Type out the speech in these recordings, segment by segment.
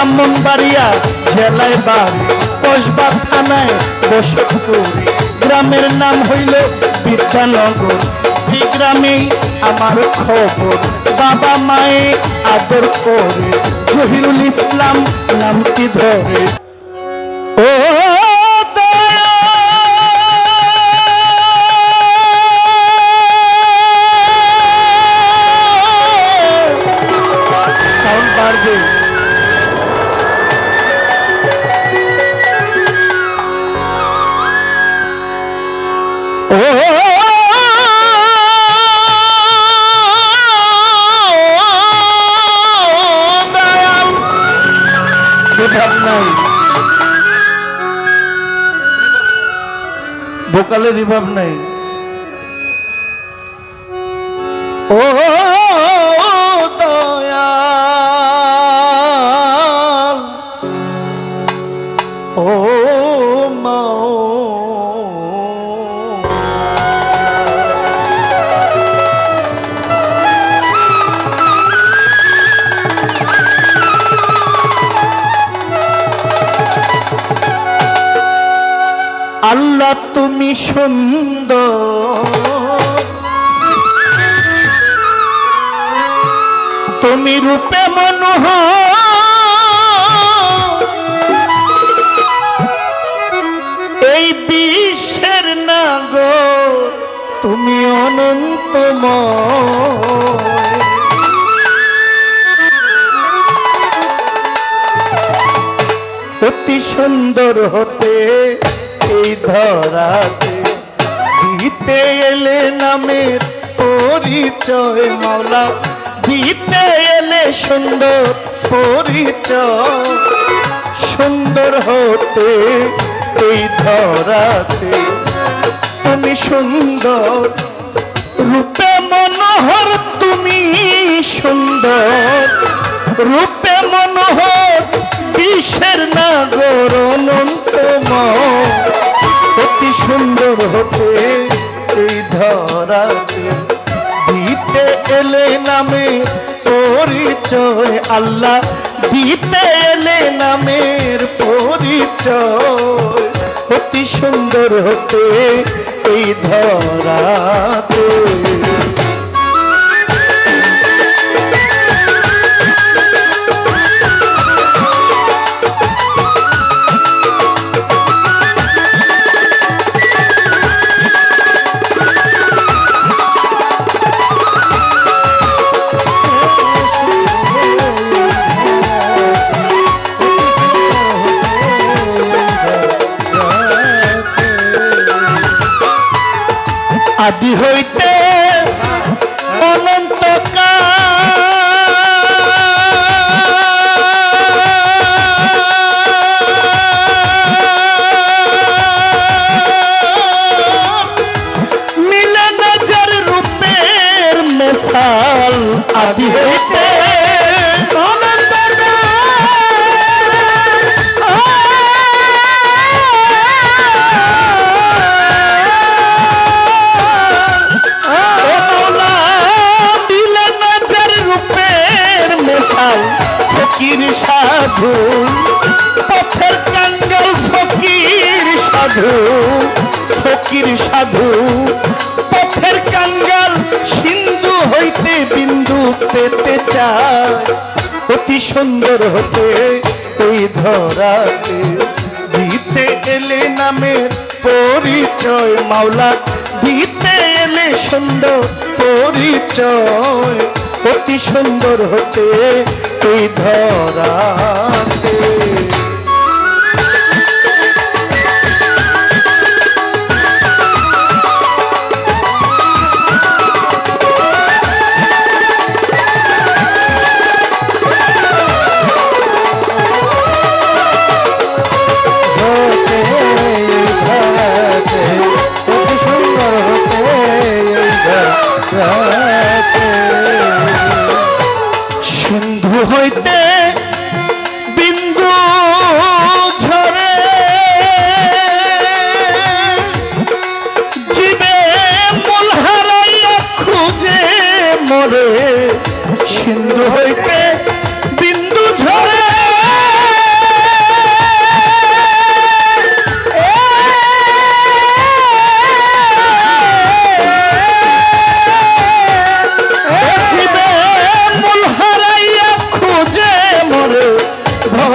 ব্রাহ্মণবাড়িয়া জেলায় বাড়ি কসবা থানায় বসতপুর। গ্রামের নাম হইল বিদ্যানগর। এই গ্রামেই আমার খবর, বাবা মায়ে আদর করে। জহিরুল ইসলাম নামটি ধরে। ও সাউন্ড বাড়বে। ভোকালে রিভাব নাই। সুন্দর। তুমি রূপে মনোহ এই বিশ্বের নাগ তুমি অনন্তময়। অতি সুন্দর হতে এই ধরাতে দিতে এলে নামের পরিচয় মাওলা। দিতে এলে সুন্দর পরিচয়। সুন্দর হতে এই ধরাতে তুমি সুন্দর। রূপে মনোহর তুমি সুন্দর। রূপে মনোহর বিশ্বের নাগর অনন্তময় অতি সুন্দর হতে এই ধরাতে। দিতে এলে নামে পরিচয়, আল্লাহ দিতে এলে নামের পরিচয়। অতি সুন্দর হতে এই ধরাতে। সাধু, ফকির সাধু, পথের কাঙ্গাল সিন্ধু হইতে বিন্দু পেতে চায়। অতি সুন্দর হতে ওই ধরাতে দিতে এলে নামের পরিচয়, মাওলা, দিতে এলে সুন্দর পরিচয়। অতি সুন্দর হতে এই ধরাতে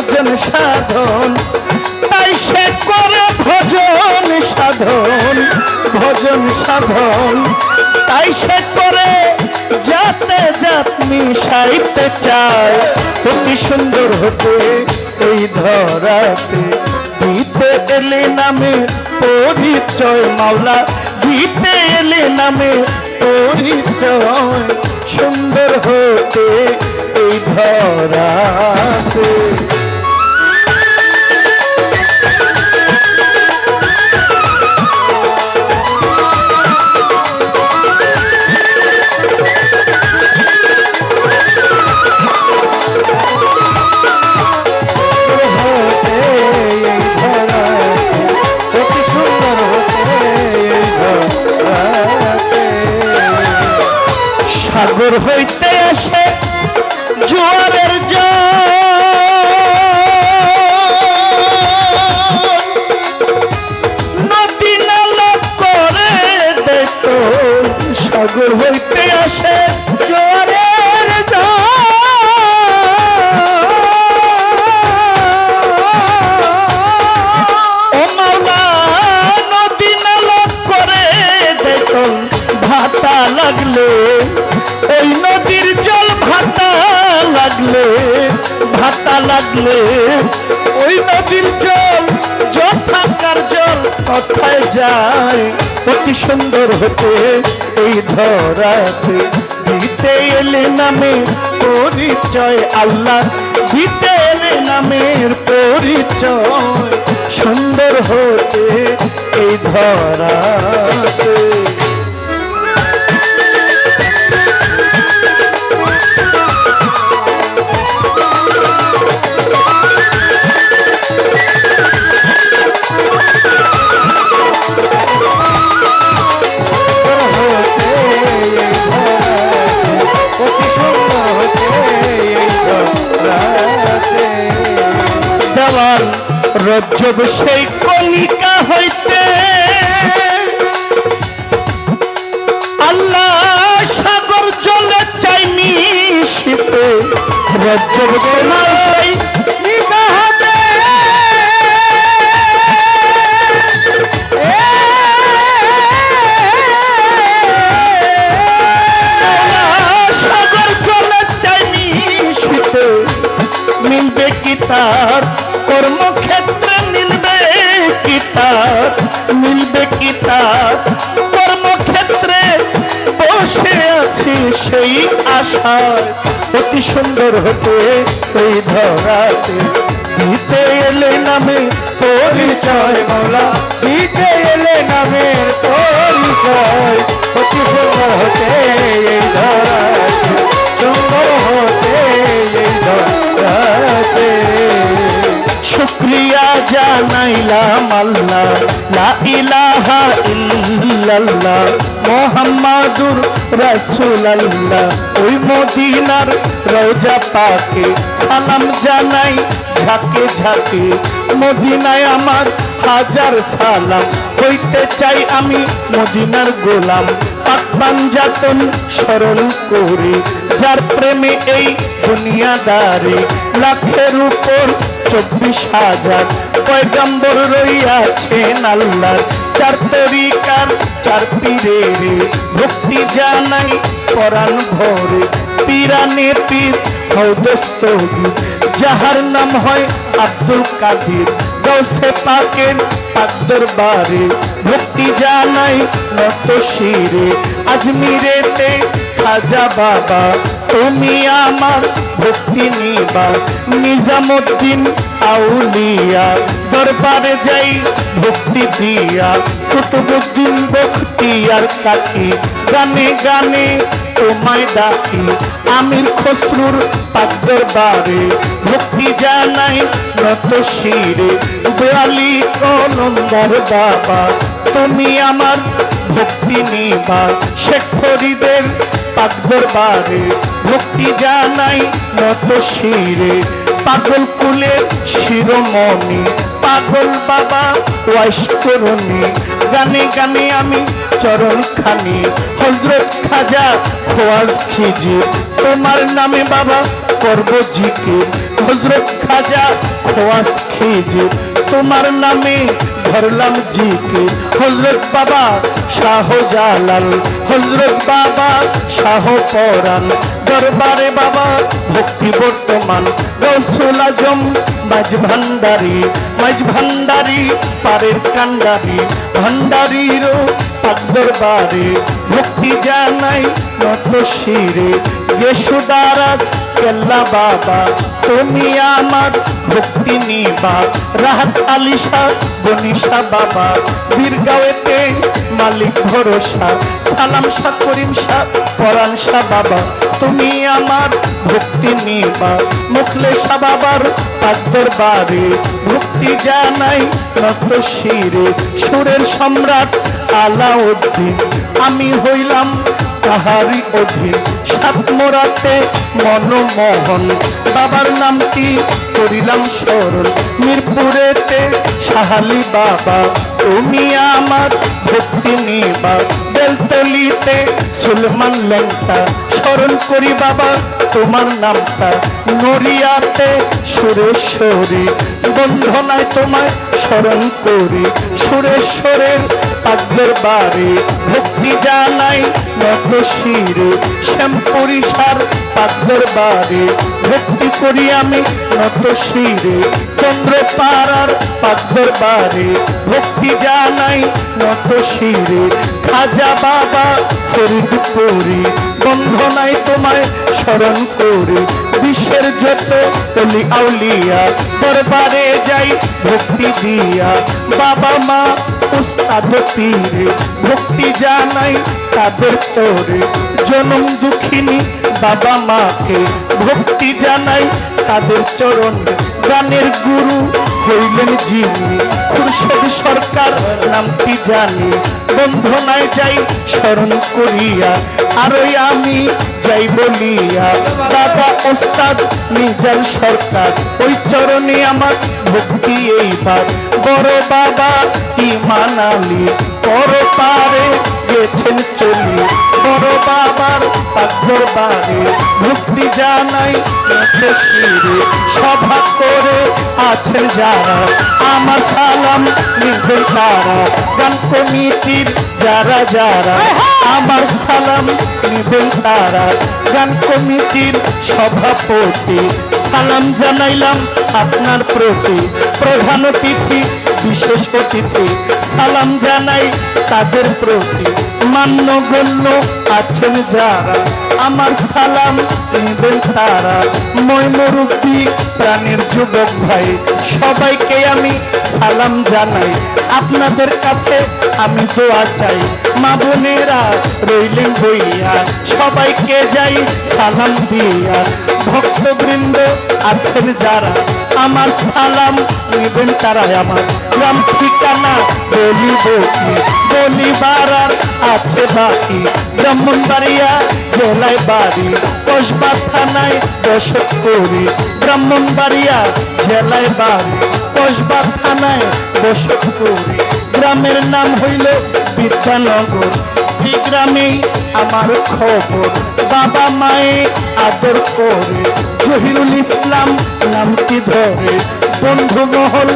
ভজন সাধন, তাই সে করে ভজন সাধন ভজন সাধন। তাই সে করে যাতে জাত মিশাইতে চায়, অতি সুন্দর হতে এই ধরাতে। দিতে এলে নামে পরিচয় মাওলা, দিতে এলে নামে পরিচয়, সুন্দর হতে এই ধরাতে। লাগলে ওই নদীর জল যথাকার জল কোথায় যায়। অতি সুন্দর হতে এই ধরাতে দিতে এলে নামে পরিচয় আল্লাহ। দিতে এলে নামের পরিচয়। সুন্দর হতে এই ধরাতে রজ্জব সেই কণিকা হইতে আল্লাহ সাগর চলে চাই শীতে রজ্জব সেই আশায় অতি সুন্দর হতে এই ধরাতে। দিতে এলে নামে পরিচয় মাওলা দিতে এলে নামের পরিচয়। অতি সুন্দর হতে এই ধরাতে। সুন্দর হতে এই ধরাতে। শুক্রিয়া জানাইলাম আল্লাহ। লা ইলাহা ইল্লাল্লাহ মোহাম্মদুর রাসূলুল্লাহ। ওই মদিনার রোজা পাকে সালাম জানাই, ঝাঁকে ঝাঁকে। মদিনায় আমার হাজার সালাম হইতে চাই আমি মদিনার গোলাম। পাকবান যাতন স্মরণ করি, যার প্রেমে এই দুনিয়াদারে। লাখের উপর চব্বিশ হাজার পয়গম্বর রইয়াছেন আল্লাহ চার তরিকার চার পীরের ভক্তি জানাই পরাণ ভরে। পীরানে পীর হৌদস্তগি যাহার নাম হয় আব্দুল কাদির। গৌসে পাকের পাক দরবারে ভক্তি জানাই নত শিরে। আজমিরেতে খাজা বাবা তুমি আমার ভক্তি নিবা নিজামুদ্দিন আউলিয়া। দরবারে যাই ভক্তি দিয়া, কুতুবুদ্দিন বখতিয়ার কাকি। গানে গানে তোমায় ডাকি, আমির খসরুর পাক দরবারে ভক্তি জানাই নত শিরে, দয়ালি কলন্দার বাবা। তুমি আমার ভক্তি নিবা শেখ ফরিদের পাক দরবারে মুক্তি জানাই নত শিরে পাগল কুলে শিরোমণি, পাগল বাবা করুনি গানে গানে আমি চরণ খানি হজরত খাজা খোয়াজ খিজি তোমার নামে বাবা করব জিকির হজরত খাজা খোয়াস খেজে তোমার নামে ধরলাম জিকে হজরত বাবা শাহ জালাল হজরত বাবা শাহ পরাণ দরবারে বাবা ভক্তি বর্তমান। গৌসুল আজম, মাঝ ভান্ডারি মাঝ ভান্ডারি, পারের কান্ডারি ভান্ডারিরও পাক দরবারে ভক্তি জানাই নত শিরে কেল্লা বাবা তুমি আমার ভক্তি নিবা রাহাত আলিশা বনিশা বাবা। বীরগাঁওয়েতে মালিক ভরসা। সালাম শাহ, করিম শাহ, পরাণ শাহ বাবা। তুমি আমার ভক্তি নিবা মুখলেশা বাবার পাকদের বাড়ি ভক্তি জানাই নত শিরে। সুরের সম্রাট আলাউদ্দিন, আমি হইলাম তাহারি অধীন। সাত মোরাতে মনমোহন। বাবার নামটি করিলাম স্মরণ। মিরপুরেতে সাহালি বাবা, তুমি আমার ভক্তি নিবা। বেলতলিতে সুলমান লেংটা স্মরণ করি বাবা, তোমার নামটা। নড়িয়াতে সুরেশ্বরী, বন্ধনায় তোমায় স্মরণ করি। সুরেশ্বরের পাকদের বাড়ি ভক্তি জানাই নত শিরে শ্যামপুরি সার পাকদের বাড়ি ভক্তি করি আমি নত শিরে চন্দ্রপাড়ার পাকদের বাড়ি ভক্তি জানাই নত শিরে খাজা বাবা ফরিদপুরি বন্ধনায় তোমায় স্মরণ করি। বিশ্বের যত অলি আউলিয়া, দরবারে যাই ভক্তি দিয়া। বাবা মা, উস্তাদ পীরে, ভক্তি জানাই তাদের তোরে। জনম দুঃখিনী বাবা মাকে, ভক্তি জানাই তাদের চরণ। গানের গুরু হইলেন যিনি। খুরশেদ সরকার নামটি জানি। বন্ধনায় যাই, স্মরণ করিয়া, আরই আমি যাই বলিয়া। দাদা ওস্তাদ নিজাল সরকার, ওই চরণে আমার ভক্তি এইবার। বড় বাবা ইমান আলী বড় পারে গেছেন চলি। বড় বাবার পাকর বাড়ি। ভক্তি জানাই সভা করে আছেন যারা। আমার সালাম নির্দেশ তারা গান কমিটির যারা যারা। আমার সালাম নিবেন তারা গান কমিটির সভাপতি। সালাম জানাইলাম আপনার প্রতি। প্রধান অতিথি বিশেষ অতিথি। সালাম জানাই তাদের প্রতি। মান্যগণ্য আছেন যারা, আমার সালাম নিবেন তারা। মই মুরব্বী, প্রাণের যুবক ভাই, সবাইকে আমি সালাম জানাই। আপনাদের কাছে আমি দোয়া চাই। মা বোনেরা রইলেন বইয়া, সবাইকে যাই সালাম দিয়া। ভক্তবৃন্দ আছেন যারা, আমার সালাম নেবেন তারা আমার। গ্রাম ঠিকানা, বলিব কি? বলিবার আর আছে বাকি। ব্রাহ্মণবাড়িয়া জেলায় বাড়ি, কসবা থানায় দশক করি। ব্রাহ্মণবাড়িয়া জেলায় বাড়ি, কসবা থানায় দশক করি। গ্রামের নাম হইল বিদ্যানগর। এই গ্রামেই আমার খবর। বাবা মায়ে আদর করে। জহিরুল ইসলাম নামটি ধরে। বন্ধু মহল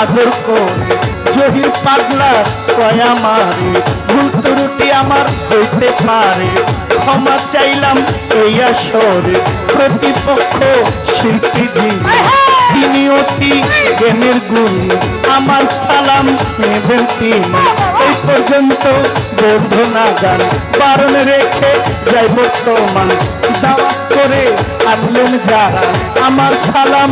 আদর করে। জহির পাগলা কয়া মারে। ভুল ত্রুটি আমার হইতে পারে। ক্ষমা চাইলাম এই আসরে। প্রতিপক্ষ শিল্পী জীবী তিনি অতি জ্ঞানের গুণ আমার সালাম নেবেন তিনি। এই পর্যন্ত বর্ধনা গান বারণ রেখে যাই বর্তমান দাওয়াত করে আনলেন যারা, আমার সালাম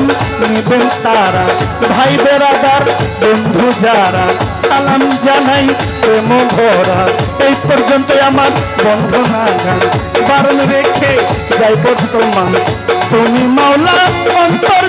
নেবেন তারা। ভাই বেড়াদার বন্ধু যারা, সালাম জানাই প্রেম ভরা। এই পর্যন্ত আমার বন্ধনা গান বারণ রেখে যাই বর্তমান তুমি মাওলা অন্তর